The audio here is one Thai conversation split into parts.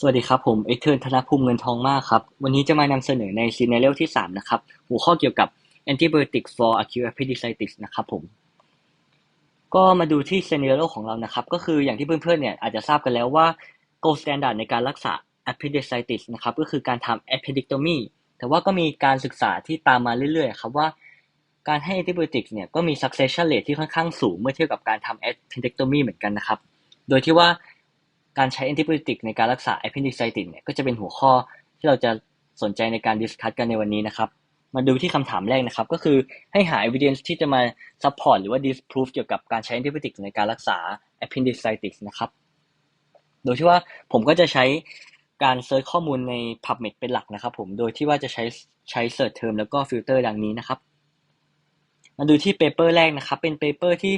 สวัสดีครับผมเอกเทิร์นธนภูมิเงินทองมากครับ วันนี้จะมานำเสนอในซีเนเรลที่ 3 นะครับ หัวข้อเกี่ยวกับ antibiotics for acute appendicitis นะครับผม ก็มาดูที่ซีเนเรลของเรานะครับ ก็คืออย่างที่เพื่อนๆเนี่ยอาจจะทราบกันแล้วว่า gold standard ในการรักษา appendicitis นะครับ ก็คือการทำ appendectomy แต่ว่าก็มีการศึกษาที่ตามมาเรื่อยๆครับว่าการให้ antibiotics เนี่ยก็มี succession rate ที่ค่อนข้างสูงเมื่อเทียบกับการทำ appendectomy เหมือนกันนะครับ โดยที่ว่า การใช้แอนติบ o ติกในการรักษา appendicitis เนี่ยก็จะเป็นหัวข้อที่เราจะสนใจในการดิสคัสกันในวันนี้นะครับ มาดูที่คำถามแรกนะครับ ก็คือให้หา evidence ที่จะมา support หรือว่า disprove เกี่ยวกับการใช้แอนติบ o ติกในการรักษา appendicitis นะครับ โดยที่ว่าผมก็จะใช้การเซิร์ชข้อมูลใน PubMed เป็นหลักนะครับผม โดยที่ว่าจะใช้ใช้ search term แล้วก็ฟิลเตอร์ดังนี้นะครับ มาดูที่เปเปอร์แรกนะครับ เป็นเปเปอร์ที่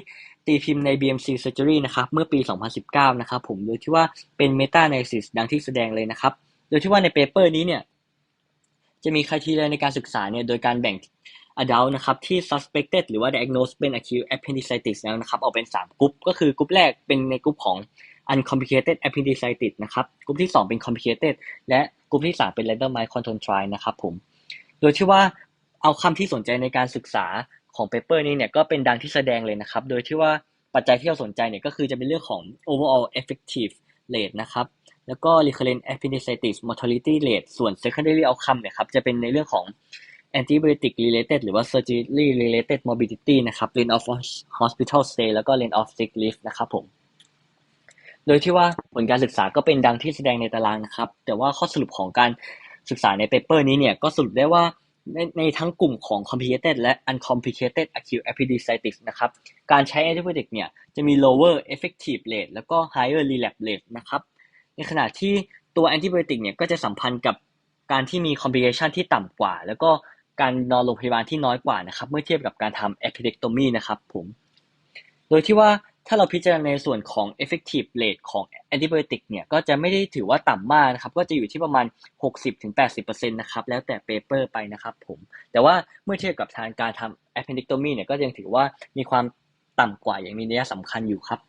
ตีพิมพ์ใน BMC Surgery นะครับเมื่อปี 2019 นะครับผมโดยที่ว่าเป็น Meta Analysis ดังที่แสดงเลยนะครับ โดยที่ว่าในเปเปอร์นี้เนี่ยจะมีคุณทีเรียในการศึกษาเนี่ยโดยการแบ่ง adult นะครับที่ suspected หรือว่า diagnosed เป็น acute appendicitis แล้วนะครับออกเป็น 3 กลุ่มก็คือกลุ่มแรกเป็นในกลุ่มของ uncomplicated appendicitis นะครับกลุ่มที่ 2 เป็น complicated และกลุ่มที่ 3 เป็น randomized control trial นะครับผม โดยที่ว่าเอาคำที่สนใจในการศึกษา ของเปเปอร์นี้เนี่ยก็เป็นดังที่แสดงเลยนะครับ โดยที่ว่าปัจจัยที่เราสนใจเนี่ยก็คือจะเป็นเรื่องของ overall effective rate นะครับ แล้วก็ recurrent appendicitis mortality rate ส่วน secondary outcome เนี่ยครับจะเป็นในเรื่องของ antibiotic related หรือว่า surgery related morbidity นะครับ length of hospital stay แล้วก็ length of sick leave นะครับผม โดยที่ว่าผลการศึกษาก็เป็นดังที่แสดงในตารางนะครับ แต่ว่าข้อสรุปของการศึกษาในเปเปอร์นี้เนี่ยก็สรุปได้ว่า ในในทั้งกลุ่มของ complicated และ uncomplicated acute appendicitis นะครับ การใช้ antibiotic เนี่ยจะมี lower effective rate แล้วก็ higher relapse rate นะครับ ในขณะที่ตัว antibiotic เนี่ยก็จะสัมพันธ์กับการที่มี complication ที่ต่ำกว่า แล้วก็การนอนโรงพยาบาลที่น้อยกว่านะครับ เมื่อเทียบกับการทำ appendectomy นะครับผม โดยที่ว่า ถ้าเราพิจารณาในส่วนของ effective rate ของ antibiotic เนี่ย ก็จะไม่ได้ถือว่าต่ำมากนะครับ ก็จะอยู่ที่ประมาณ 60-80%นะครับ แล้วแต่ paper ไปนะครับผม แต่ว่าเมื่อเทียบกับทางการทำ appendectomy เนี่ย ก็ยังถือว่ามีความต่ำกว่าอย่างมีนัยสำคัญอยู่ครับ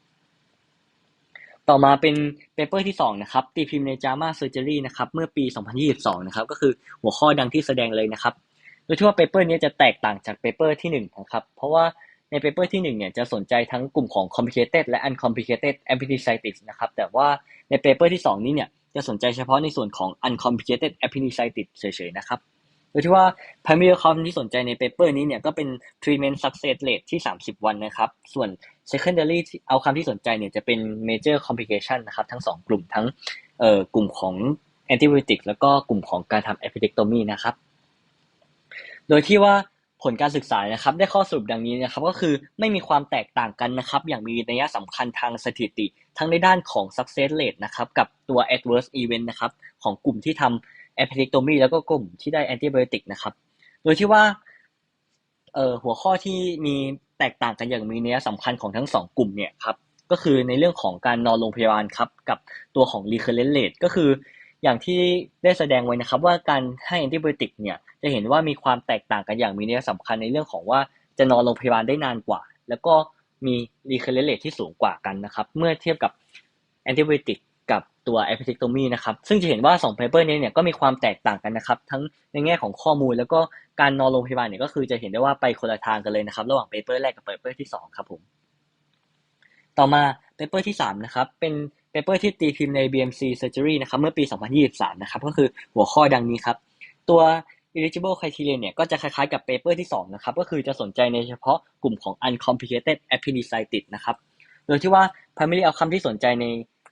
ต่อมาเป็น paper ที่ 2 นะครับ ตีพิมพ์ใน JAMA Surgery นะครับ เมื่อปี 2022 นะครับ ก็คือหัวข้อดังที่แสดงเลยนะครับ โดยที่ว่า paper นี้จะแตกต่างจาก paper ที่1นะครับ เพราะว่า ในเปเปอร์ที่1เนี่ยจะสนใจทั้งกลุ่มของ complicated และ uncomplicated appendicitis นะครับ แต่ว่าในเปเปอร์ที่ 2 นี้เนี่ยจะสนใจเฉพาะในส่วนของ uncomplicated appendicitis เฉยๆนะครับ โดยที่ว่า primary outcome ที่สนใจในเปเปอร์นี้เนี่ยก็เป็น treatment success rate ที่ 30 วันนะครับ ส่วน secondary outcome ที่สนใจเนี่ยจะเป็น major complication นะครับ ทั้ง 2 กลุ่มทั้งเอ่อกลุ่มของ antibiotic แล้วก็กลุ่มของการทำ appendectomy นะครับ โดยที่ว่า ผลการศึกษานะครับได้ข้อสรุปดังนี้นะครับก็คือไม่มีความแตกต่างกันนะครับอย่างมีนัยสำคัญทางสถิติ ทั้งในด้านของ success rate นะครับกับตัว adverse event นะครับของกลุ่มที่ทำ appendectomy แล้วก็กลุ่มที่ได้ antibiotic นะครับโดยที่ว่าเอ่อหัวข้อที่มีแตกต่างกันอย่างมีนัยสำคัญของทั้งสองกลุ่มเนี่ยครับก็คือในเรื่องของการนอนโรงพยาบาลครับกับตัวของ recurrent rate ก็คือ อย่างที่ได้แสดงไว้นะครับว่าการให้แอนติบอติกเนี่ยจะเห็นว่ามีความแตกต่างกันอย่างมีนัยสำคัญในเรื่องของว่าจะนอนโรงพยาบาลได้นานกว่า แล้วก็มีรีเคอร์เรเลตที่สูงกว่ากันนะครับ เมื่อเทียบกับแอนติบอติกกับตัวแอพิเทคโตมีนะครับ ซึ่งจะเห็นว่า2 paper นี้เนี่ยก็มีความแตกต่างกันนะครับ ทั้งในแง่ของข้อมูลแล้วก็การนอนโรงพยาบาลเนี่ยก็คือจะเห็นได้ว่าไปคนละทางกันเลยนะครับ ระหว่าง paper แรกกับ paper ที่ 2 ครับผม ต่อมา paper ที่3นะครับ เป็น เปเปอร์ที่ตีพิมพ์ใน BMC Surgery นะครับเมื่อปี 2023 นะครับก็คือหัวข้อดังนี้ครับ ตัว eligible criteria เนี่ยก็จะคล้ายๆกับเปเปอร์ที่ 2 นะครับ ก็คือจะสนใจในเฉพาะกลุ่มของ uncomplicated appendicitis นะครับ โดยที่ว่า primary outcome ที่สนใจใน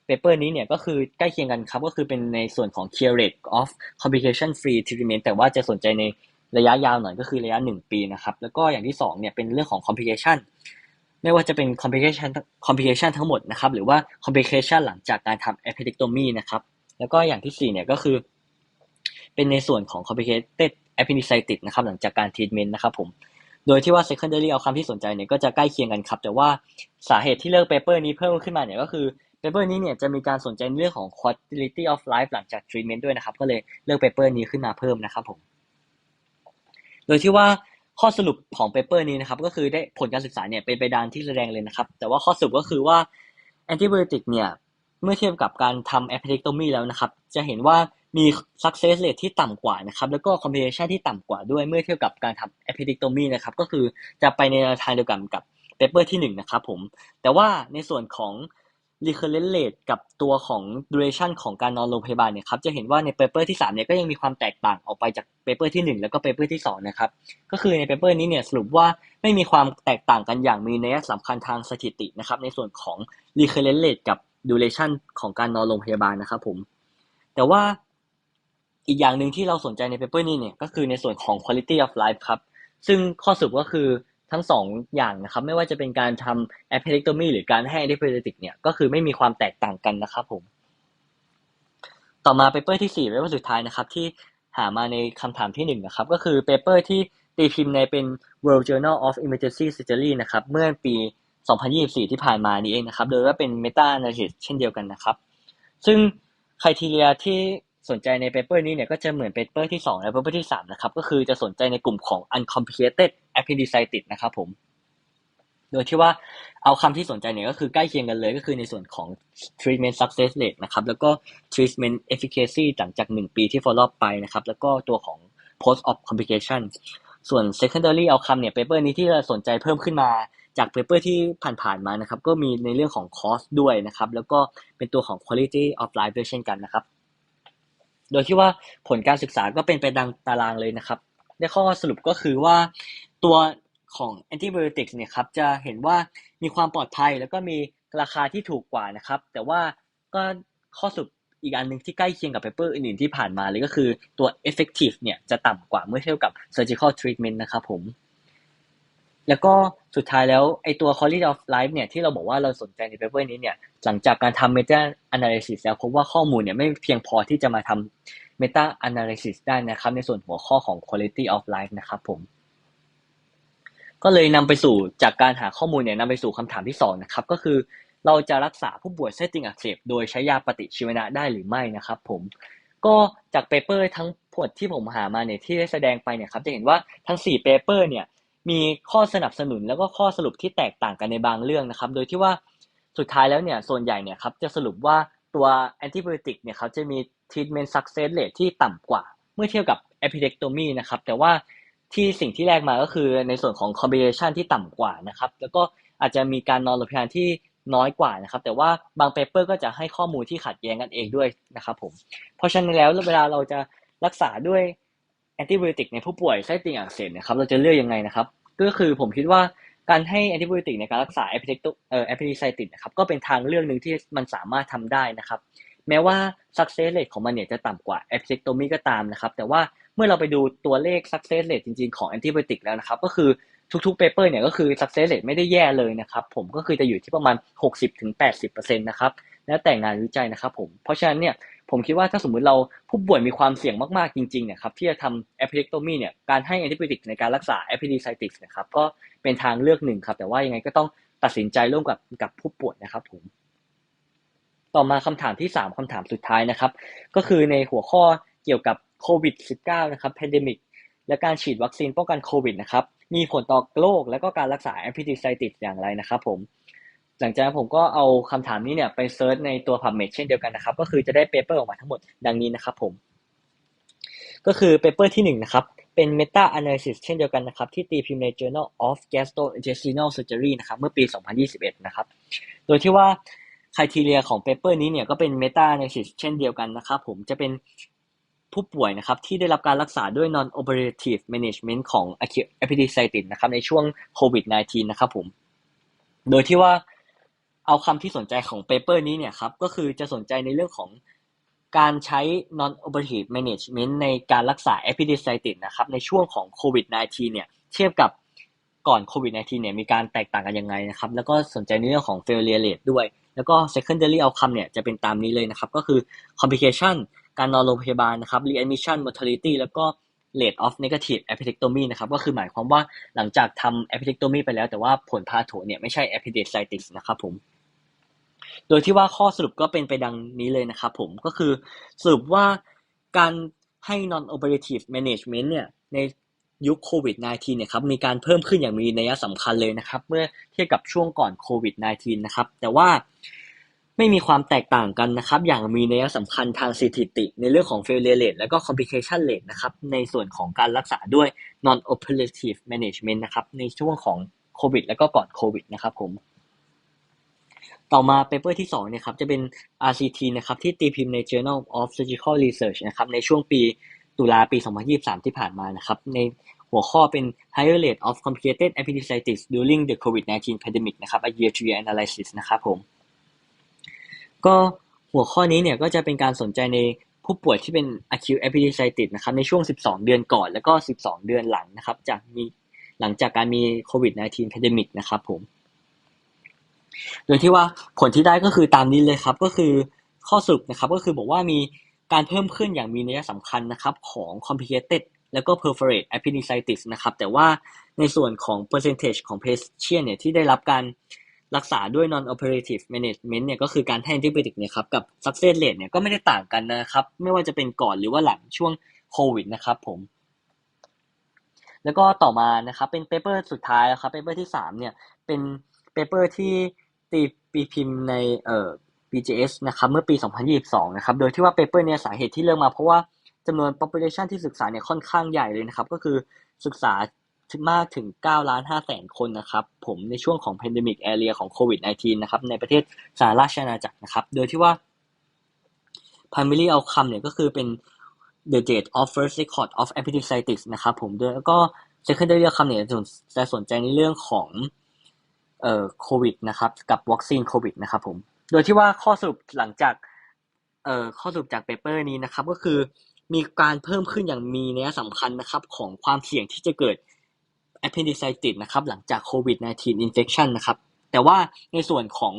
เปเปอร์นี้เนี่ยก็คือใกล้เคียงกันครับ ก็คือเป็นในส่วนของ cure rate of complication free treatment แต่ว่าจะสนใจในระยะยาวหน่อยก็คือระยะ 1 ปีนะครับ แล้วก็อย่างที่ 2 เนี่ยเป็นเรื่องของ complication ไม่ว่าจะเป็น complication complication ทั้งหมดนะครับ หรือว่า complication หลังจากการทำ appendectomy นะครับ แล้วก็อย่างที่ 4 เนี่ยก็คือ เป็นในส่วนของ complicated appendicitis นะครับ หลังจากการ treatment นะครับผม โดยที่ว่า secondary เอาคำที่สนใจเนี่ยก็จะใกล้เคียงกันครับ แต่ว่าสาเหตุที่เลือก paper นี้เพิ่มขึ้นมาเนี่ยก็คือ paper นี้เนี่ยจะมีการสนใจเรื่องของ quality of life หลังจาก treatment ด้วยนะครับ ก็เลยเลือก paper นี้ขึ้นมาเพิ่มนะครับผม โดยที่ว่า ข้อสรุปของเปเปอร์นี้นะครับก็คือได้ผลการศึกษาเนี่ยเป็นไปดังที่แสดงเลยนะครับ แต่ว่าข้อสรุปก็คือว่าแอนติบอติกเนี่ยเมื่อเทียบกับการทำ appendectomy แล้วนะครับ จะเห็นว่ามี success rate ที่ต่ำกว่านะครับ แล้วก็ complication ที่ต่ำกว่าด้วยเมื่อเทียบกับการทำ appendectomy นะครับ ก็คือจะไปในทางเดียวกันกับ paper ที่หนึ่งนะครับผม แต่ว่าในส่วนของ recurrent rate กับตัวของ duration ของการนอนโรงพยาบาลเนี่ยครับจะเห็นว่าใน paper ที่3เนี่ยก็ยังมีความแตกต่างออกไปจาก paper ที่ 1 แล้วก็ paper ที่2นะครับก็คือใน paper นี้เนี่ยสรุปว่าไม่มีความแตกต่างกันอย่างมีนัยสำคัญทางสถิตินะครับในส่วนของ recurrent rate กับ duration ของการนอนโรงพยาบาลนะครับผมแต่ว่าอีกอย่างหนึ่งที่เราสนใจใน paper นี้เนี่ยก็คือในส่วนของ quality of life ครับซึ่งข้อสรุปก็คือ ทั้งสองอย่างนะครับ ไม่ว่าจะเป็นการทำ appendectomy หรือการให้ antibiotic เนี่ยก็คือไม่มีความแตกต่างกันนะครับผม ต่อมาเปเปอร์ที่ 4เปเปอร์สุดท้ายนะครับ ที่หามาในคำถามที่1นะครับ ก็คือเปเปอร์ที่ตีพิมพ์ในเป็น World Journal of Emergency Surgery นะครับ เมื่อปี 2024 ที่ผ่านมานี้เองนะครับ โดยว่าเป็น meta analysis เช่นเดียวกันนะครับ ซึ่งคุณทีเรียที่ สนใจในเปเปอร์นี้เนี่ยก็จะเหมือนเปเปอร์ที่2และเปเปอร์ที่3นะครับก็คือจะสนใจในกลุ่มของ uncomplicated appendicitis นะครับผมโดยที่ว่าเอาคำที่สนใจเนี่ยก็คือใกล้เคียงกันเลยก็คือในส่วนของ treatment success rate นะครับแล้วก็ treatment efficacy หลังจาก 1 ปีที่ follow up ไปนะครับแล้วก็ตัวของ post op complication ส่วน secondary outcome เนี่ยเปเปอร์นี้ที่เราสนใจเพิ่มขึ้นมาจากเปเปอร์ที่ผ่านๆมานะครับก็มีในเรื่องของ cost ด้วยนะครับแล้วก็เป็นตัวของ quality of life ด้วยเช่นกันนะครับ โดยที่ว่าผลการศึกษาก็เป็นไปดังตารางเลยนะครับในข้อสรุปก็คือว่าตัวของแอนติไบโอติกเนี่ยครับจะเห็นว่ามีความปลอดภัยแล้วก็มีราคาที่ถูกกว่านะครับ แต่ว่าก็ข้อสรุปอีกอันหนึ่งที่ใกล้เคียงกับเปเปอร์อื่นๆที่ผ่านมาเลยก็คือตัว effective เนี่ยจะต่ำกว่าเมื่อเทียบกับ surgical treatment นะครับผม แล้วก็สุดท้ายแล้วไอตัว quality of life เนี่ยที่เราบอกว่าเราสนใจในเปเปอร์นี้เนี่ยหลังจากการทำ meta analysis แล้วพบว่าข้อมูลเนี่ยไม่เพียงพอที่จะมาทำ meta analysis ได้นะครับ ในส่วนหัวข้อของ quality of life นะครับผม ก็เลยนำไปสู่จากการหาข้อมูลเนี่ยนำไปสู่คำถามที่สองนะครับก็คือเราจะรักษาผู้ป่วยเส้นติ่งอักเสบโดยใช้ยาปฏิชีวนะได้หรือไม่นะครับผมก็จากเปเปอร์ทั้งผลที่ผมหามาเนี่ยที่ได้แสดงไปเนี่ยครับจะเห็นว่าทั้ง4เปเปอร์เนี่ย มีข้อสนับสนุนแล้วก็ข้อสรุปที่แตกต่างกันในบางเรื่องนะครับ โดยที่ว่าสุดท้ายแล้วเนี่ยส่วนใหญ่เนี่ยครับจะสรุปว่าตัวแอนติไบโอติกเนี่ยเขาจะมี treatment success rate ที่ต่ำกว่า เมื่อเทียบกับ appendectomy นะครับแต่ว่าที่สิ่งที่แรกมาก็คือในส่วนของ combination ที่ต่ำกว่านะครับแล้วก็อาจจะมีการนอนโรงพยาบาลที่น้อยกว่านะครับ แต่ว่าบางเปเปอร์ก็จะให้ข้อมูลที่ขัดแย้งกันเองด้วยนะครับผมเพราะฉะนั้นแล้วเวลาเราจะรักษาด้วย แอนติไบโอติกในผู้ป่วยไส้ติ่งอักเสบนะครับเราจะเลือกยังไงนะครับ ก็คือผมคิดว่าการให้แอนติไบโอติกในการรักษาแอปเปิเอ่อแอปเปิไซติสนะครับก็เป็นทางเลือกหนึ่งที่มันสามารถทำได้นะครับ แม้ว่า success rate ของมันเนี่ยจะต่ำกว่า appendectomy ก็ตามนะครับ แต่ว่าเมื่อเราไปดูตัวเลข success rate จริง ๆ ของ antibiotic แล้วนะครับ ก็คือทุกๆ paper เนี่ยก็คือ success rate ไม่ได้แย่เลยนะครับ ผมก็คือจะอยู่ที่ประมาณ 60-80%นะครับแล้วแต่งานวิจัยนะครับผมเพราะฉะนั้นเนี่ย ผมคิดว่าถ้าสมมุติเราผู้ป่วยมีความเสี่ยงมาก ๆ จริงๆเนี่ยครับที่จะทำ appendectomy เนี่ยการให้ antibiotic ในการรักษา appendicitis นะครับก็เป็นทางเลือกหนึ่งครับ แต่ว่ายังไงก็ต้องตัดสินใจร่วมกับกับผู้ป่วยนะครับผมต่อมาคำถามที่ 3คำถามสุดท้ายนะครับ ก็คือในหัวข้อเกี่ยวกับโควิด -19 นะครับ pandemic และการฉีดวัคซีนป้องกันโควิดนะครับมีผลต่อโรคและก็การรักษา appendicitis อย่างไรนะครับผม หลังจากนั้นผมก็เอาคำถามนี้เนี่ยไปเซิร์ชในตัว PubMed เช่นเดียวกันนะครับ ก็คือจะได้เปเปอร์ออกมาทั้งหมดดังนี้นะครับผม ก็คือเปเปอร์ที่1นะครับ เป็น meta analysis เช่นเดียวกันนะครับ ที่ตีพิมพ์ใน Journal of Gastrointestinal Surgery นะครับ เมื่อปี 2021 นะครับ โดยที่ว่าคุณทีเรียของเปเปอร์นี้เนี่ยก็เป็น meta analysis เช่นเดียวกันนะครับผมจะเป็นผู้ป่วยนะครับที่ได้รับการรักษาด้วย non operative management ของ acute appendicitis นะครับในช่วงโควิด -19 นะครับผม โดยที่ว่า เอาคำที่สนใจของเปเปอร์นี้เนี่ยครับ ก็คือจะสนใจในเรื่องของการใช้ non operative management ในการรักษา appendicitis นะครับ ในช่วงของโควิด -19 เนี่ย เทียบกับก่อนโควิด -19 เนี่ย มีการแตกต่างกันยังไงนะครับ แล้วก็สนใจในเรื่องของ failure rate ด้วย แล้วก็ secondary outcome เนี่ย จะเป็นตามนี้เลยนะครับ ก็คือ complication การนอนโรงพยาบาลนะครับ readmission mortality แล้วก็ rate of negative appendectomy นะครับ ก็คือหมายความว่าหลังจากทำ appendectomy ไปแล้ว แต่ว่าผลพาโถเนี่ยไม่ใช่ appendicitis นะครับผม โดยที่ว่าข้อสรุปก็เป็นไปดังนี้เลยนะครับผมก็คือสรุปว่าการให้ non operative management เนี่ยในยุคโควิด -19 เนี่ยครับมีการเพิ่มขึ้นอย่างมีนัยสำคัญเลยนะครับเมื่อเทียบกับช่วงก่อนโควิด -19 นะครับแต่ว่าไม่มีความแตกต่างกันนะครับ อย่างมีนัยสำคัญทางสถิติ ในเรื่องของ failure rate และก็ complication rate นะครับในส่วนของการรักษาด้วย non operative management นะครับในช่วงของโควิด และก็ก่อนโควิดนะครับผม ต่อมาเปเปอร์ที่2เนี่ยครับจะเป็น RCT นะครับที่ตีพิมพ์ใน Journal of Surgical Research นะครับในช่วงปีตุลาปี 2023 ที่ผ่านมานะครับในหัวข้อเป็น higher rate of complicated appendicitis during the COVID-19 pandemic นะครับ a year to year analysis นะครับผมก็หัวข้อนี้เนี่ยก็จะเป็นการสนใจในผู้ป่วยที่เป็น acute appendicitis นะครับในช่วง 12 เดือนก่อนแล้วก็ 12 เดือนหลังนะครับจากมีหลังจากการมีโควิด -19 pandemic นะครับผม โดยที่ว่าผลที่ได้ก็คือตามนี้เลยครับ ก็คือข้อสรุปนะครับ ก็คือบอกว่ามีการเพิ่มขึ้นอย่างมีนัยสำคัญนะครับของ complicated แล้วก็ perforate appendicitis นะครับ แต่ว่าในส่วนของ percentage ของ patient เนี่ยที่ได้รับการรักษาด้วย non operative management เนี่ยก็คือการให้ antibiotic เนี่ยครับกับ success rate เนี่ยก็ไม่ได้ต่างกันนะครับ ไม่ว่าจะเป็นก่อนหรือว่าหลังช่วงโควิดนะครับผมแล้วก็ต่อมานะครับเป็นเปเปอร์สุดท้ายครับเปเปอร์ที่3เนี่ยเป็น เปเปอร์ที่ตีปีพิมพ์ในเอ่อ BJS นะครับเมื่อปี 2022 นะครับโดยที่ว่าเปเปอร์เนี่ยสาเหตุที่เลือกมาเพราะว่าจำนวน population ที่ศึกษาเนี่ยค่อนข้างใหญ่เลยนะครับ ก็คือศึกษามากถึง9ล้าน5แสนคนนะครับ ผมในช่วงของ pandemic area ของโควิด -19 นะครับ ในประเทศสหราชอาณาจักรนะครับ โดยที่ว่า primary outcome เนี่ยก็คือเป็น the date of first record of appendicitis นะครับผมโดยแล้วก็ secondary outcome เนี่ยจะสนใจในเรื่องของ เอ่อโควิดนะครับกับวัคซีนโควิดนะครับผมโดยที่ว่าข้อสรุปหลังจากเอ่อข้อสรุปจากเปเปอร์นี้นะครับก็คือมีการเพิ่มขึ้นอย่างมีนัยสำคัญนะครับของความเสี่ยงที่จะเกิด appendicitis นะครับหลังจากโควิด -19 infection นะครับแต่ว่าในส่วนของ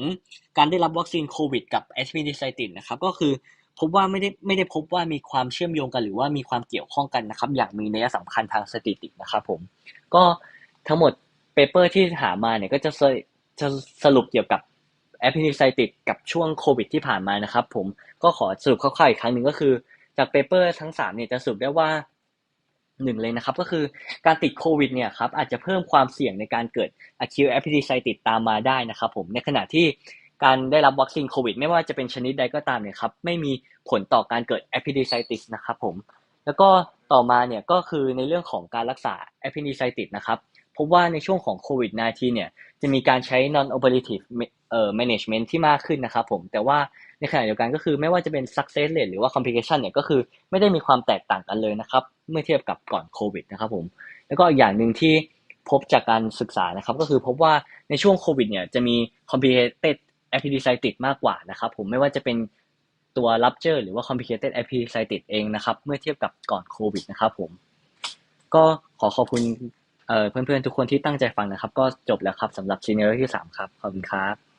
การได้รับวัคซีนโควิด กับ appendicitis นะครับก็คือพบว่าไม่ได้ไม่ได้พบว่ามีความเชื่อมโยงกัน หรือว่ามีความเกี่ยวข้องกันนะครับ อย่างมีนัยสำคัญทางสถิตินะครับผมก็ทั้งหมด เปเปอร์ที่หามาเนี่ยก็จะจะสรุปเกี่ยวกับ appendicitis กับช่วงโควิดที่ผ่านมานะครับ ผมก็ขอสรุปคร่าวๆอีกครั้งหนึ่งก็คือ จากเปเปอร์ทั้ง3เนี่ยจะสรุปได้ว่าหนึ่งเลยนะครับก็คือการติดโควิดเนี่ยครับอาจจะเพิ่มความเสี่ยงในการเกิด acute appendicitis ตามมาได้นะครับผมในขณะที่การได้รับวัคซีนโควิด ไม่ว่าจะเป็นชนิดใดก็ตามเนี่ยครับไม่มีผลต่อการเกิด appendicitis นะครับผมแล้วก็ต่อมาเนี่ยก็คือในเรื่องของการรักษา appendicitis นะครับ บว่าในช่วงของโควิด -19 เนี่ยจะมีการใช้ non operative เอ่อ management ที่มากขึ้นนะครับผมแต่ว่าในขณะเดียวกันก็คือไม่ว่าจะเป็น success rate หรือว่า complication เนี่ยก็คือไม่ได้มีความแตกต่างกันเลยนะครับเมื่อเทียบกับก่อนโควิดนะครับผมแล้วก็อย่างหนึ่งที่พบจากการศึกษานะครับก็คือพบว่าในช่วงโควิดเนี่ยจะมี complicated appendicitis มากกว่านะครับผมไม่ว่าจะเป็นตัว rupture หรือว่า complicated appendicitis เองนะครับเมื่อเทียบกับก่อนโควิดนะครับผมก็ขอขอบคุณ เพื่อนๆทุกคนที่ตั้งใจฟังนะครับ ก็จบแล้วครับสำหรับซีเนียร์ที่สามครับขอบคุณครับ